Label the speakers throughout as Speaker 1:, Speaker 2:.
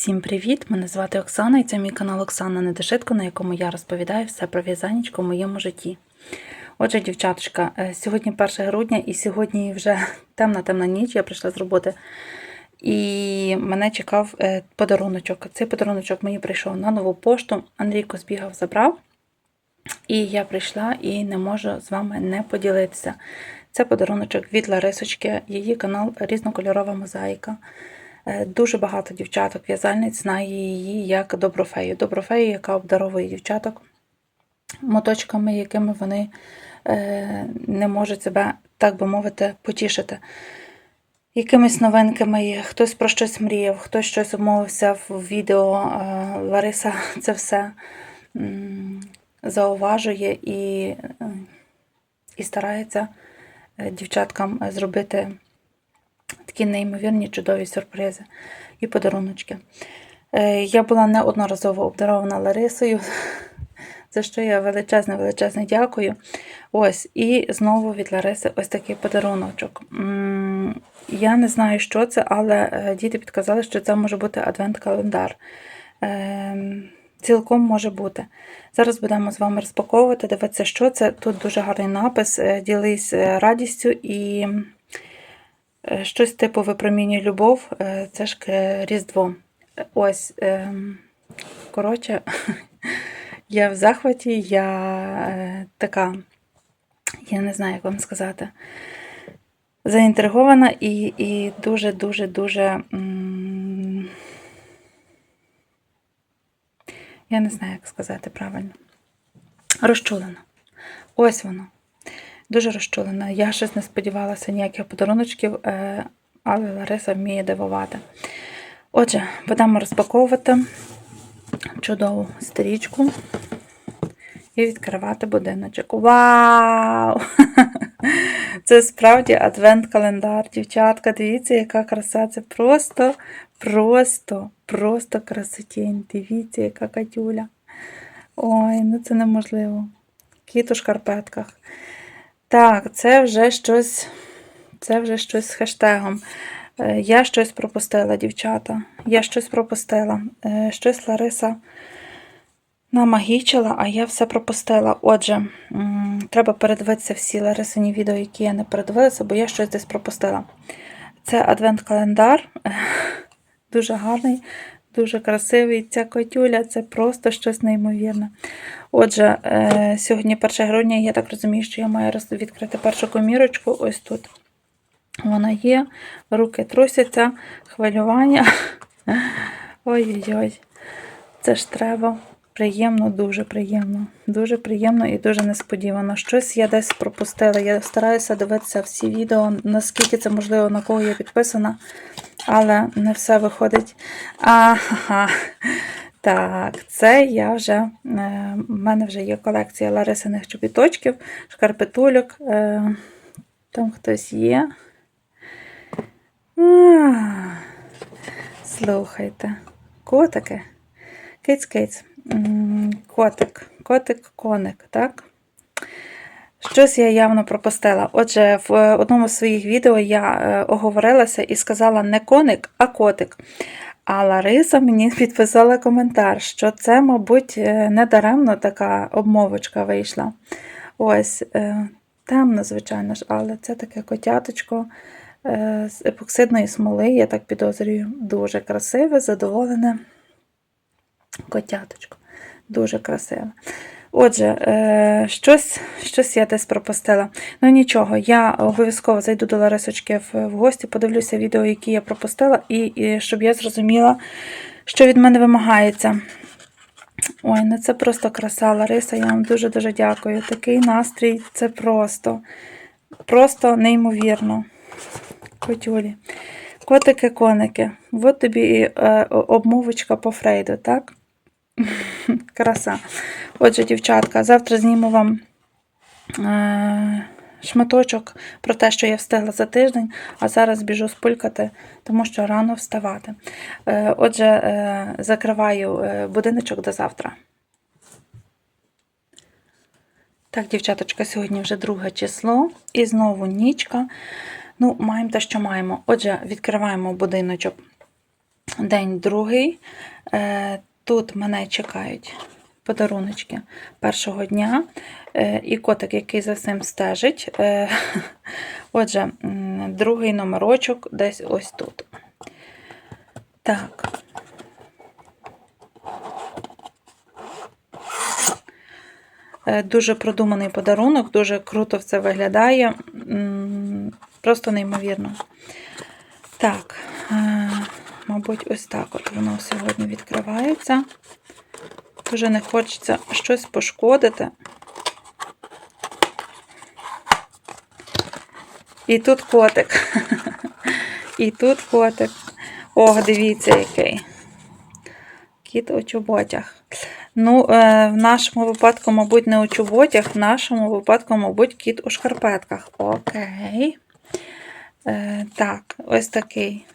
Speaker 1: Всім привіт! Мене звати Оксана і це мій канал Оксана Недошитко, на якому я розповідаю все про в'язанечко в моєму житті. Отже, дівчаточка, е, сьогодні 1 грудня і сьогодні вже темна-темна ніч, я прийшла з роботи. І мене чекав е, подаруночок. Цей подаруночок мені прийшов на нову пошту. Андрійко збігав, забрав. І я прийшла і не можу з вами не поділитися. Це подаруночок від Ларисочки, її канал Різнокольорова мозаїка. Е, Дуже багато дівчаток, в'язальниць знає її як доброфею. Доброфею, яка обдаровує дівчаток моточками, якими вони е, не можуть себе, так би мовити, потішити. Якимись новинками, хтось про щось мріяв, хтось щось обмовився в відео. Е, Лариса це все зауважує і, і старається дівчаткам зробити такі неймовірні чудові сюрпризи і подаруночки. Е, Я була неодноразово обдарована Ларисою, за що я величезне, величезне дякую. Ось, і знову від Лариси ось такий подаруночок. Я не знаю, що це, але е, діти підказали, що це може бути адвент-календар. Ем, Цілком може бути. Зараз будемо з вами розпаковувати, дивитися, що це. Тут дуже гарний напис. е, Ділись радістю і Щось типу випромінює любов, е, це ж е, Різдво. Е, Ось, ем, коротше, я в захваті, я е, така, я не знаю, як вам сказати, заінтригована і, і дуже-дуже дуже. м, Я не знаю, як сказати правильно. Розчулена. Ось воно. Дуже розчулена. Я щось не сподівалася ніяких подаруночків, е, але Лариса вміє дивувати. Отже, будемо розпаковувати чудову стрічку і відкривати будиночок. Вау! Це справді адвент-календар, дівчатка. Дивіться, яка краса. Це просто, просто, просто красотінь. Дивіться, яка катюля. Ой, ну це неможливо. Кіт у шкарпетках. Так, це вже щось, це вже щось з хештегом. Е, Я щось пропустила, дівчата. Я щось пропустила. Е, Щось Лариса намагічила, а я все пропустила. Отже, треба передивитися всі Ларисині відео, які я не передивилася, бо я щось десь пропустила. Це адвент-календар. Дуже гарний, дуже красивий. Ця котюля це просто щось неймовірне. Отже, е, сьогодні 1 грудня, я так розумію, що я маю відкрити першу комірочку. Ось тут вона є, руки трусяться, хвилювання. Ой-ой-ой, це ж треба. Приємно, дуже приємно. Дуже приємно і дуже несподівано. Щось я десь пропустила. Я стараюся дивитися всі відео, наскільки це можливо, на кого я підписана, але не все виходить. Ага. Так, це я вже. е, в мене вже є колекція Ларисиних чобіточків, шкарпетульок. Е, там хтось є. А, слухайте, котики. Киць-киць. Котик, котик, коник, так? Щось я явно пропустила. Отже, в е, одному з своїх відео я е, оговорилася і сказала не коник, а котик. А Лариса мені підписала коментар, що це, мабуть, е, не даремно така обмовочка вийшла. Ось, темно, звичайно ж, але це таке котяточко з епоксидної смоли, я так підозрюю. Дуже красиве, задоволене котяточко. Дуже красиве. Отже, е, щось, щось я десь пропустила. Ну нічого, я обов'язково зайду до Ларисочки в, гості, подивлюся відео, які я пропустила, і, і щоб я зрозуміла, що від мене вимагається. Ой, ну це просто краса, Лариса, я вам дуже-дуже дякую. Такий настрій це просто, просто неймовірно. Котюлі. Котики-коники. От тобі і е, обмовочка по Фрейду, так? Краса. Отже, дівчатка, завтра зніму вам е, шматочок про те, що я встигла за тиждень, а зараз біжу спулькати, тому що рано вставати. Е, отже, е, закриваю будиночок до завтра. Так, дівчаточка, сьогодні вже друге число, і знову нічка. Ну, маємо те, що маємо. Отже, відкриваємо будиночок день другий. Тут мене чекають подаруночки першого дня. Е, І котик, який за цим стежить. Е, Отже, другий номерочок десь ось тут. Так. Е, Дуже продуманий подарунок, дуже круто все виглядає. Просто неймовірно. Так, мабуть, ось так от воно сьогодні відкривається. Дуже не хочеться щось пошкодити. І тут котик. І тут котик. Ох, дивіться, який. Кіт у чоботях. Ну, е, в нашому випадку, мабуть, не у чоботях, в нашому випадку, мабуть, кіт у шкарпетках. Окей. Е, так, ось такий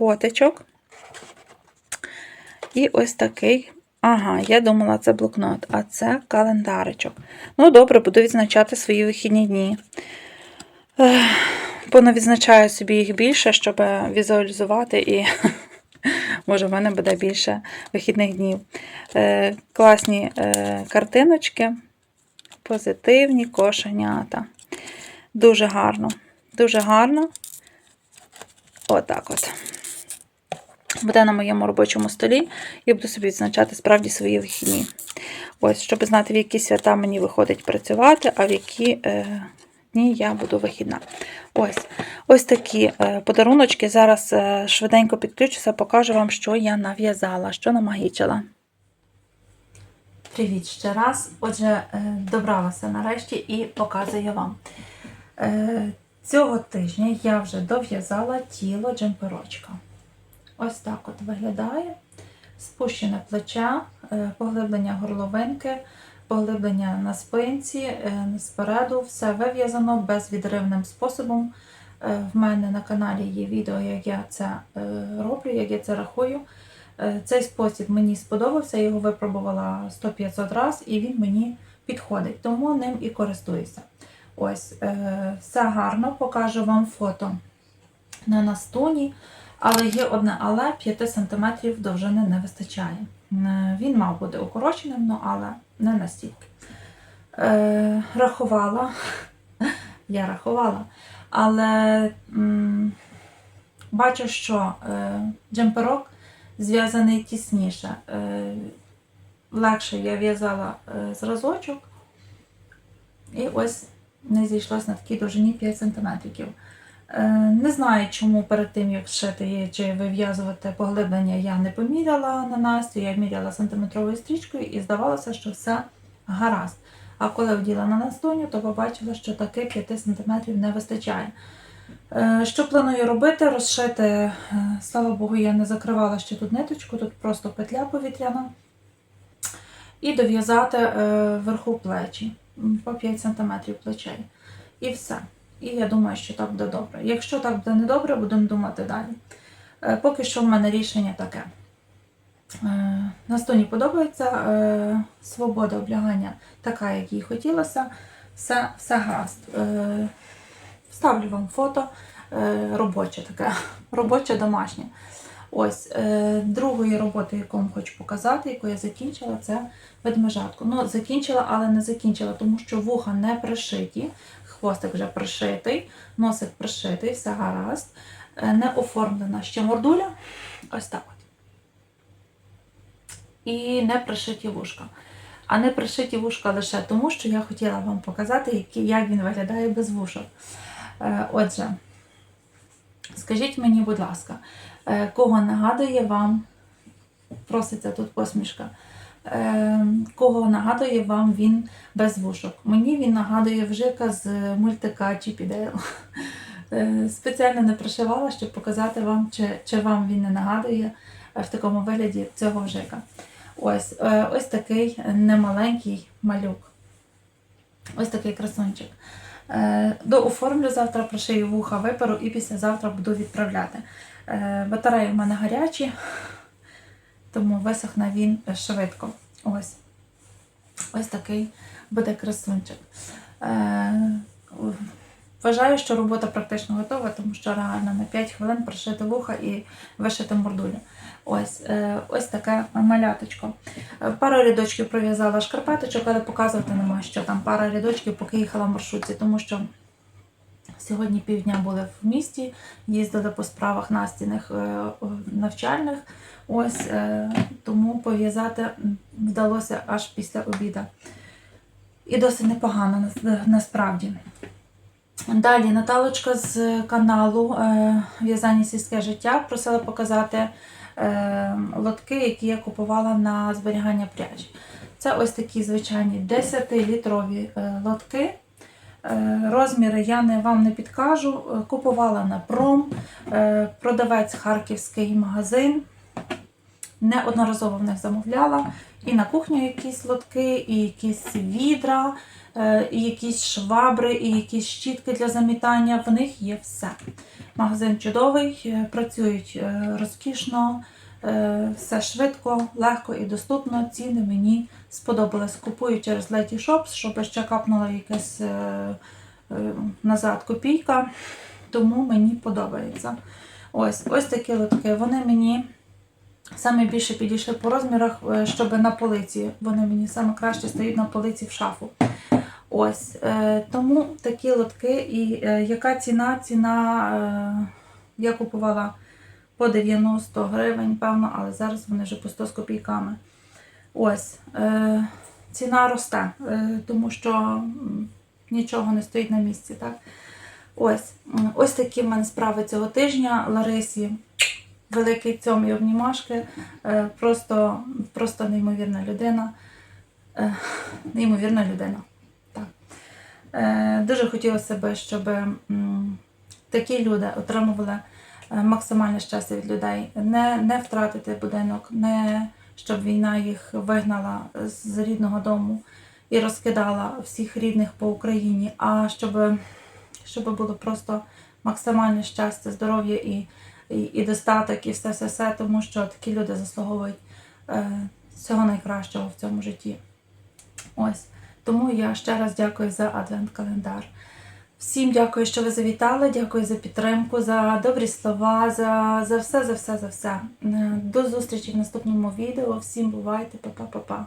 Speaker 1: котичок. І ось такий. Ага, я думала, це блокнот, а це календаричок. Ну, добре, буду відзначати свої вихідні дні. Понавідзначаю собі їх більше, щоб візуалізувати, і може в мене буде більше вихідних днів. Е, класні е, картиночки, позитивні кошенята. Дуже гарно. Дуже гарно. Отак от. Буде на моєму робочому столі і буду собі відзначати справді свої вихідні. Ось, щоб знати, в які свята мені виходить працювати, а в які е, дні я буду вихідна. Ось ось такі е, подаруночки. Зараз е, швиденько підключуся, покажу вам, що я нав'язала, що намагічила. Привіт ще раз. Отже, е, добралася нарешті і показую вам. Е, Цього тижня я вже дов'язала тіло джемперочка. Ось так от виглядає. Спущене плече, е, поглиблення горловинки, поглиблення на спинці, е, спереду, все вив'язано безвідривним способом. Е, В мене на каналі є відео, як я це роблю, як я це рахую. Цей спосіб мені сподобався, я його випробувала 100-500 разів і він мені підходить, тому ним і користуюся. Ось, все гарно, покажу вам фото на настуні. Але є одне але 5 см довжини не вистачає. Він мав бути укороченим, ну, але не настільки. Е, рахувала, я рахувала, але бачу, що е, джемперок зв'язаний тісніше. Е, легше я в'язала зразочок, і ось не зійшлось на такій довжині 5 см. Е, Не знаю, чому перед тим, як шити її чи вив'язувати поглиблення, я не поміряла на Настю, я міряла сантиметровою стрічкою і здавалося, що все гаразд. А коли вділа на настуню, то побачила, що таки 5 см не вистачає. Е, Що планую робити? Розшити, е, слава Богу, я не закривала ще тут ниточку, тут просто петля повітряна. І дов'язати вверху плечі по 5 см плечей. І все. І я думаю, що так буде добре. Якщо так буде недобре, будемо думати далі. Е, Поки що в мене рішення таке. Е, Настуні подобається е, свобода облягання така, як їй хотілося. Все, все гаразд. Вставлю вам фото робоче таке, робоче домашнє. Ось другої роботи, яку вам хочу показати, яку я закінчила, це ведмежатку. Ну, закінчила, але не закінчила, тому що вуха не пришиті, хвостик вже пришитий, носик пришитий, все гаразд. Е, Не оформлена ще мордуля. Ось так от. І не пришиті вушка. А не пришиті вушка лише тому, що я хотіла вам показати, як він виглядає без вушок. Е, Отже, скажіть мені, будь ласка, е, кого нагадує вам, проситься тут посмішка, кого нагадує вам він без вушок? Мені він нагадує вжика з мультика Чіп і Дейл. Е, Спеціально не пришивала, щоб показати вам, чи, чи вам він не нагадує е, в такому вигляді цього вжика. Ось, е, ось такий немаленький малюк. Ось такий красунчик. Дооформлю завтра прошию вуха, виперу і післязавтра буду відправляти. Батареї в мене гарячі, тому висохне він швидко. Ось. Ось такий буде красунчик. Е, вважаю, що робота практично готова, тому що реально на 5 хвилин прошити вуха і вишити мордулю. Ось, е, ось таке маляточко. Е, Пару рядочків пров'язала шкарпеточок, але показувати нема, що там пара рядочків, поки їхала в маршрутці, тому що сьогодні півдня були в місті, їздили по справах настільних е, навчальних. Ось е, тому пов'язати вдалося аж після обіду. І досить непогано насправді. Далі Наталочка з каналу е, В'язання сільське життя просила показати е, лотки, які я купувала на зберігання пряжі. Це ось такі звичайні 10-літрові е, лотки. Е, Розміри я не, вам не підкажу. Е, Купувала на пром, е, продавець харківський магазин. Неодноразово в них замовляла. І на кухню якісь лотки, і якісь відра, і якісь швабри, і якісь щітки для замітання. В них є все. Магазин чудовий, працюють розкішно, все швидко, легко і доступно. Ціни мені сподобались. Купую через Lady Shops, щоб ще капнула якась е, е, назад копійка. Тому мені подобається. Ось, ось такі лотки. Вони мені саме більше підійшли по розмірах, е, щоб на полиці. Вони мені саме краще стоять на полиці в шафу. Ось. Е, тому такі лотки. І е, яка ціна? Ціна е, я купувала по 90 гривень, певно, але зараз вони вже по 100 з копійками. Ось. Е, ціна росте, е, тому що нічого не стоїть на місці. Так? Ось. Ось такі в мене справи цього тижня. Ларисі великий цьом і обнімашки. Е, Просто, просто неймовірна людина. Е, Неймовірна людина. Так. Е, Дуже хотілося б, щоб м, такі люди отримували максимальне щастя від людей, не, не втратити будинок, не щоб війна їх вигнала з рідного дому і розкидала всіх рідних по Україні, а щоб, щоб було просто максимальне щастя, здоров'я і, і, і достаток, і все, все, все, тому що такі люди заслуговують е, всього найкращого в цьому житті. Ось. Тому я ще раз дякую за адвент-календар. Всім дякую, що ви завітали. Дякую за підтримку, за добрі слова, за, за все, за все, за все. Е, До зустрічі в наступному відео. Всім бувайте, па-па-па-па.